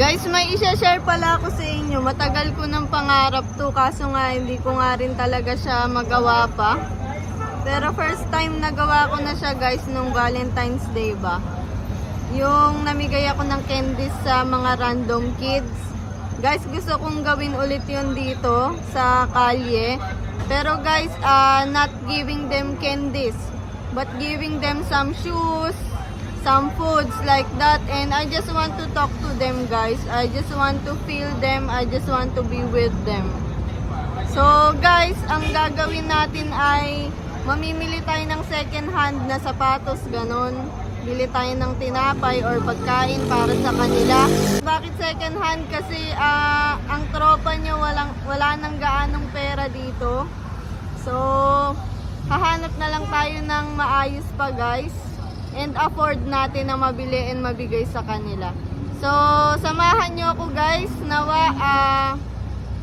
Guys, may isa-share pala ako sa inyo. Matagal ko ng pangarap to, kaso nga hindi ko nga rin talaga siya magawa pa. Pero first time nagawa ko na siya guys nung Valentine's Day ba. Yung namigay ako ng candies sa mga random kids. Guys, gusto kong gawin ulit yun dito sa kalye. Pero guys, ah, not giving them candies, but giving them some shoes, some foods like that. And I just want to talk to them guys. I just want to feel them. I just want to be with them. So guys, ang gagawin natin ay mamimili tayo ng second hand na sapatos, ganon. Bili tayo ng tinapay or pagkain para sa kanila. Bakit second hand? Kasi ah, ang tropa niya walang, wala nang gaanong pera dito. So, hahanap na lang tayo ng maayos pa guys. And afford natin na mabili and mabigay sa kanila. So, samahan nyo ako guys. Nawa, ah,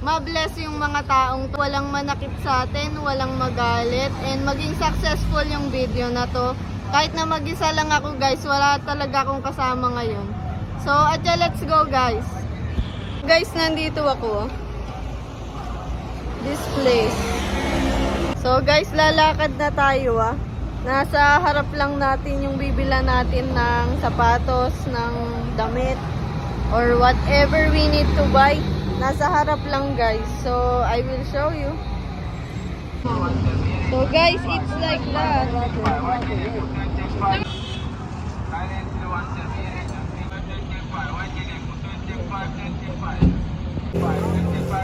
ma-bless yung mga taong to. walang manakit sa atin, walang magalit, and maging successful yung video na to. Kahit na mag-isa lang ako guys, wala talaga akong kasama ngayon. So, atya, let's go guys. Guys, nandito ako. This place. So guys, lalakad na tayo ah. Nasa harap lang natin yung bibila natin ng sapatos, ng damit, or whatever we need to buy. Nasa harap lang guys. So, I will show you. So guys, it's like that.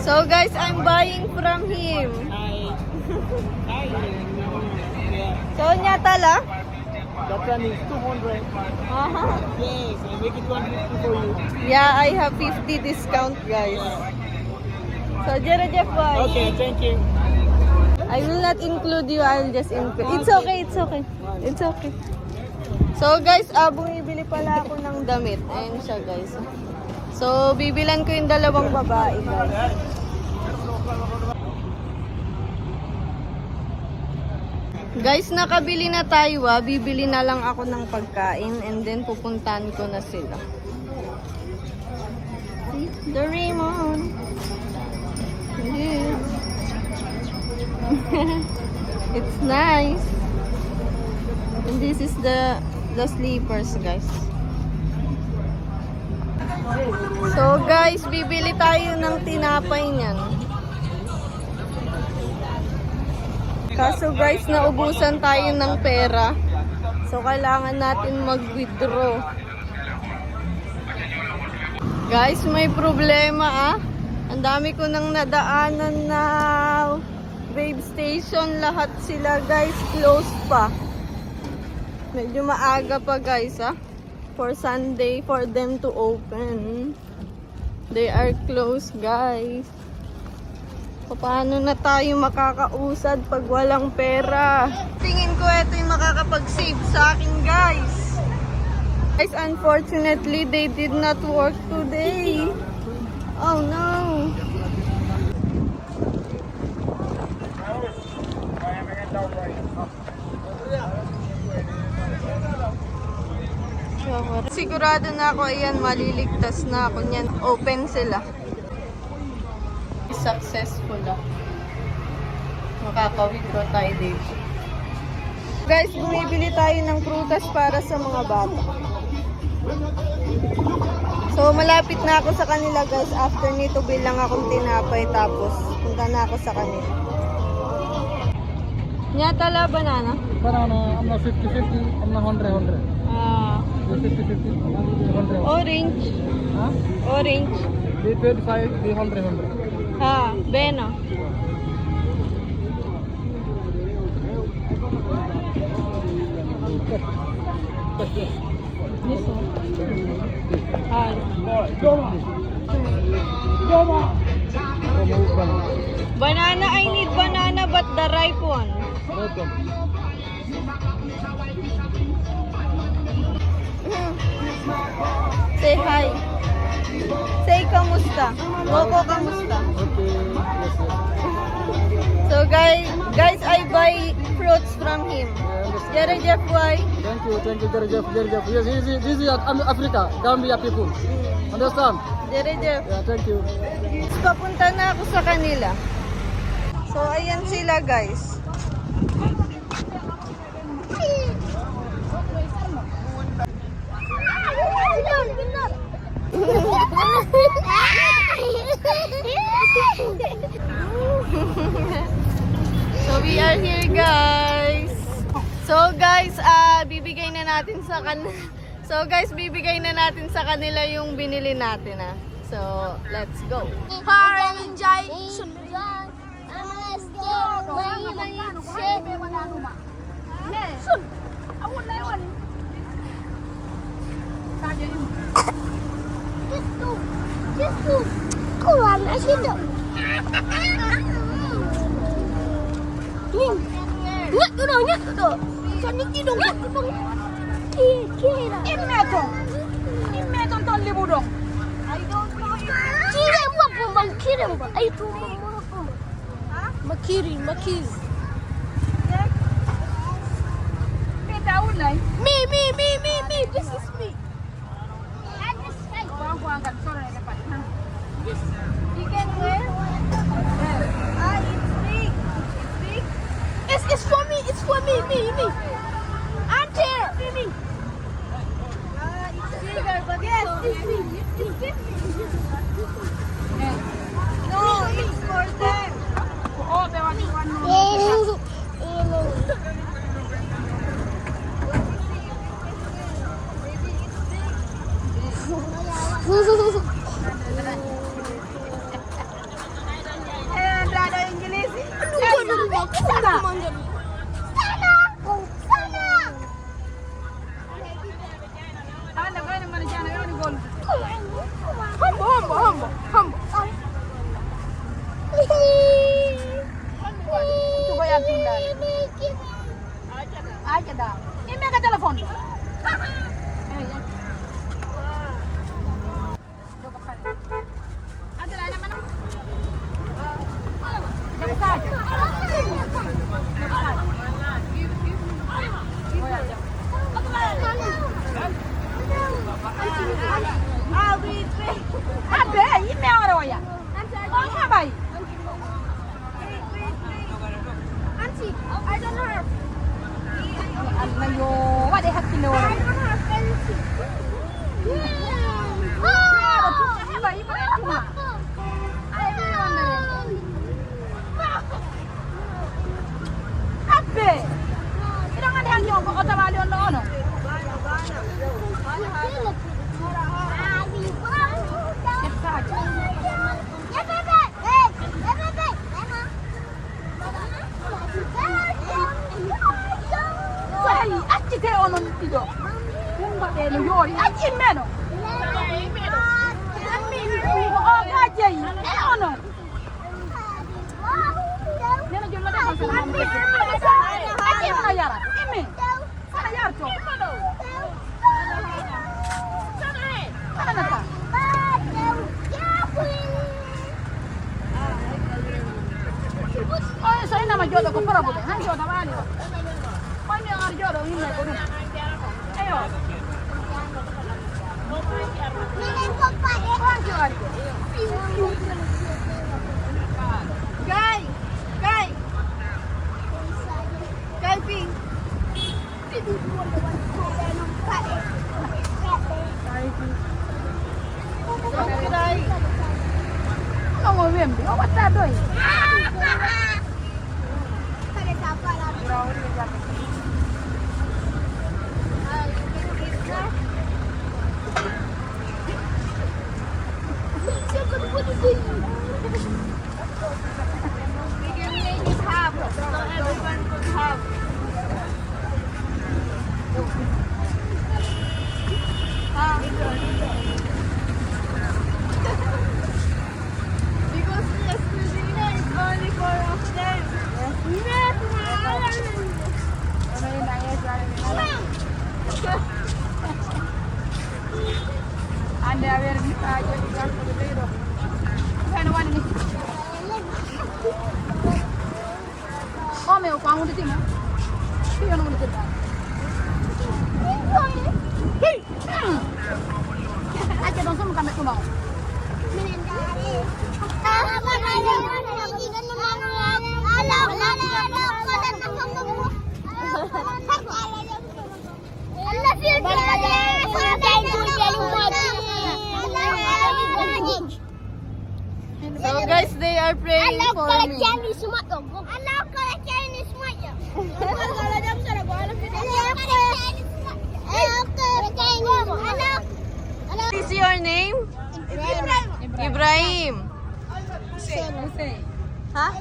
So guys, I'm buying from him. Hi. Hi. So, niya tala? That one is 200. Aha. Yes, I make it 150 for you. Yeah, I have 50 discount guys. So, Jera Jeff boy. Okay, thank you. I will not include you, I'll just include. It's okay, it's okay. It's okay. So guys, ah, bumibili pala ako ng damit. Ayan siya guys. So, bibilan ko yung dalawang babae guys. Guys, nakabili na tayo ah. Bibili na lang ako ng pagkain and then pupuntahan ko na sila. See? Doraemon. Yes. it's nice. And this is the the sleepers, guys. So guys, bibili tayo ng tinapay niyan. Kaso guys, naubusan tayo ng pera. So kailangan natin mag-withdraw. Guys, may problema ah. Ang dami ko nang nadaanan na wave station. Lahat sila guys, closed pa. Medyo maaga pa guys ah. For Sunday, for them to open. They are closed guys. Paano na tayo makakausad pag walang pera? Tingin ko ito yung makakapag-save sa akin guys. Guys, unfortunately, they did not work today. Oh no. Sigurado na ako, ayan, maliligtas na ako niyan. Open sila. Successful ah. Makaka-withdraw tayo dito. Guys, bumibili tayo ng prutas para sa mga bata. So, malapit na ako sa kanila guys. After nito, bilang akong tinapay. Tapos, punta na ako sa kanila. Nyatala banana? Banana, I'm not 50-50, I'm not 100-100. Ah, You're 50-50, 100 orange. Huh? Orange. Be 25, be 100-100. Ha, Beno. This one. Ah, banana, I need banana but the ripe one. Say hi. Say kamusta. Coco, kamusta? Okay, yes, yes. So guys, guys, I buy fruits from him. Jerry Jeff Boy. Thank you, thank you, Jerry Jeff, Jerry Jeff. Yes, this is, this is Africa, Gambia people. Understand? Jerry Jeff. Yeah, thank you. Papunta na ako sa kanila. So, ayan sila guys. So, we are here guys. So, guys, ah bibigay na natin sa kan So, guys, bibigay na natin sa kanila yung binili natin ah. So, let's go. Nhất cứ đồ nhất cái đồ Cho những cái đồ nhất cái đồ Em mẹ con Em mẹ con toàn libu đồ Kiri mba bu man kiri mba Ay tu mba mba Makiri makiri Me me me me me this is me. I just like You can wear It's, it's for me. It's for me, me, me. Auntie, me, me. Ah, it's bigger but Yes, it's me. It's me. No, ಆಯ್ತದ? ನಿಮ್ಯಾಗ ತಲೆ phone milioni ajin meno Yo lo compro, ¿eh? Yo lo vale. Hoy me agarro yo lo mismo Guys, guys, guys, being, Không có biển bị ốc bắt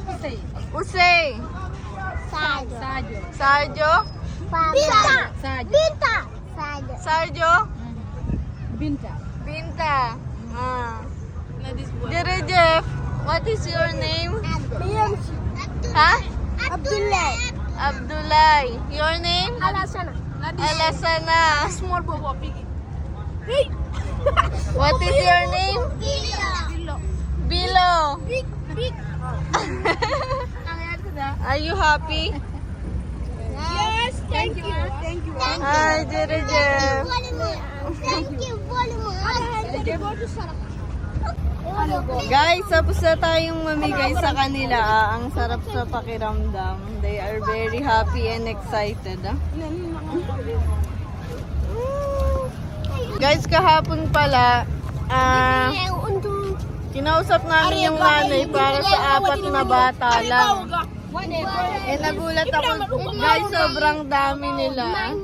Ha? Usay. Sarjo. Sarjo. Binta. Binta. Ah. Jere Jeff, what is your name? Ha? Abdullah. Abdullah. Your name? Alasana. Alasana. Small bobo pigi. What is your name? Bilo. Big, big. Are you happy? Yes, thank you. Thank you. Hi, Jeff. Thank you very much. Guys, tapos na tayong mamigay sa kanila. ah. Ang sarap sa pakiramdam. They are very happy and excited. ah. Guys, kahapon pala, ah, kinausap namin yung nanay para sa apat na bata lang. Eh, nagulat ako. Guys, sobrang dami nila.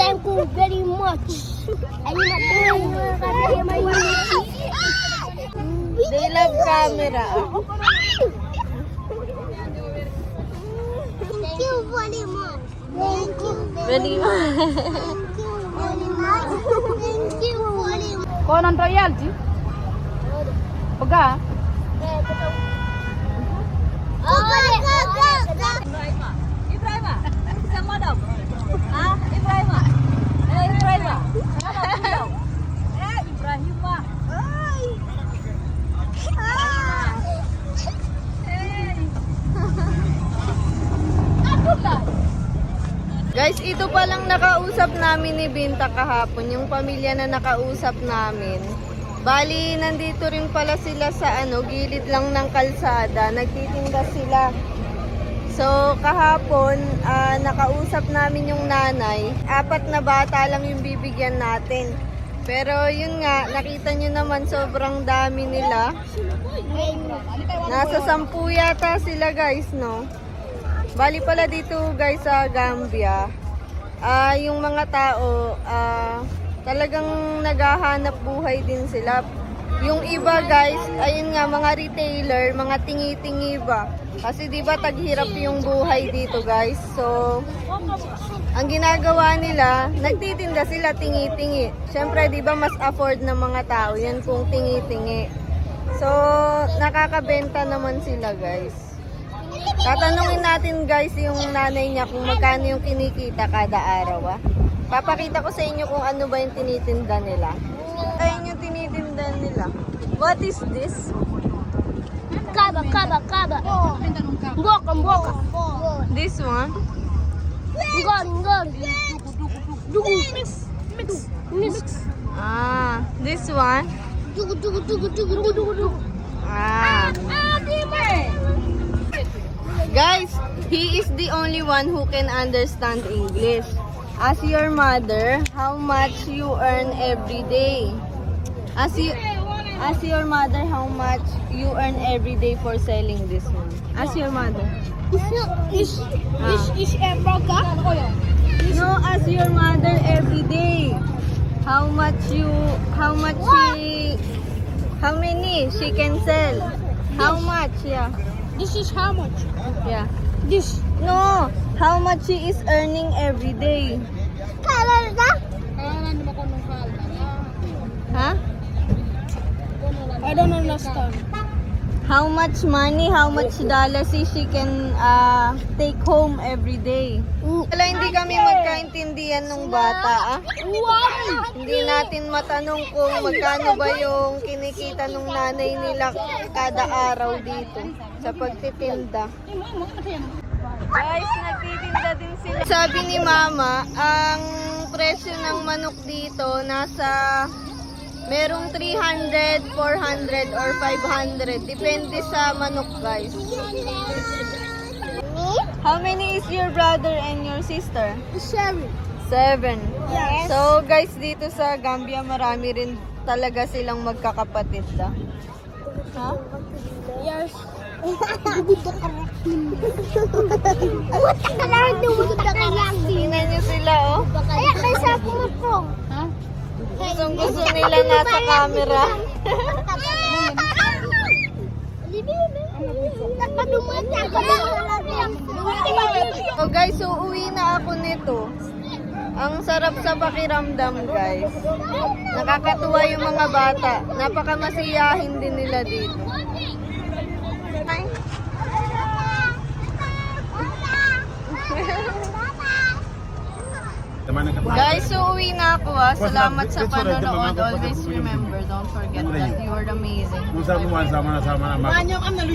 Thank you very much. They love camera. Thank you very much. Thank you Very much. Thank you very much. Thank you very much. Konon royalty. Pagka. Oh, go, go, go, go. Ibrahim ah. Sama daw. Ha? Ibrahim ah. Eh, Ibrahim ah. Eh, Ibrahim ah. Ay. Ah. Abdullah. Guys, ito pa lang nakausap namin ni Binta kahapon, yung pamilya na nakausap namin. Bali, nandito rin pala sila sa ano, gilid lang ng kalsada, nagtitinda sila. So, kahapon, ah, nakausap namin yung nanay. Apat na bata lang yung bibigyan natin. Pero yun nga, nakita nyo naman sobrang dami nila. Nasa sampu yata sila guys, no? Bali pala dito guys sa Gambia, ah yung mga tao, ah talagang naghahanap buhay din sila. Yung iba guys, ayun nga mga retailer, mga tingi-tingi ba. Kasi 'di ba taghirap yung buhay dito guys. So ang ginagawa nila, nagtitinda sila tingi-tingi. Syempre 'di ba mas afford ng mga tao 'yan kung tingi-tingi. So nakakabenta naman sila guys. Tatanungin natin guys yung nanay niya kung magkano yung kinikita kada araw ah. Papakita ko sa inyo kung ano ba yung tinitinda nila. Ayun yung tinitinda nila. What is this? Kaba, kaba, kaba. Mboka, mboka. This one? Ngon, ngon. Dugu. Mix. Mix. Ah, this one? Dugu, dugu, dugu, dugu, dugu, dugu. Ah. Ah, Dime. Guys, he is the only one who can understand English. As your mother, how much you earn every day? As you As your mother, how much you earn every day for selling this one? As your mother. Is, is, is? No, as your mother every day. How much you, how much she, how many she can sell? How much, yeah, This is how much? yeah. This. No, how much he is earning every day? Canada? Huh? I don't understand. How much money, how much dollars she can uh, take home every day? Wala, hindi kami magkaintindihan nung bata, ah. Why? Hindi natin matanong kung magkano ba yung kinikita nung nanay nila kada araw dito sa pagtitinda. Guys, nagtitinda din sila. Sabi ni Mama, ang presyo ng manok dito nasa Merong 300, 400, or 500. Depende sa manok, guys. How many is your brother and your sister? Seven. Seven. Yes. So, guys, dito sa Gambia, marami rin talaga silang magkakapatid. Ha? Yes. Ka lang Tingnan nyo sila, oh. Kasi ako mo Ha? Gustong gusto nila nasa camera. So guys, so uwi na ako nito. Ang sarap sa pakiramdam guys. Nakakatuwa yung mga bata. Napakamasiyahin din nila dito. Ay. Guys, so uwi na ako ah. Salamat sa panonood. Always remember, don't forget that you are amazing. Kung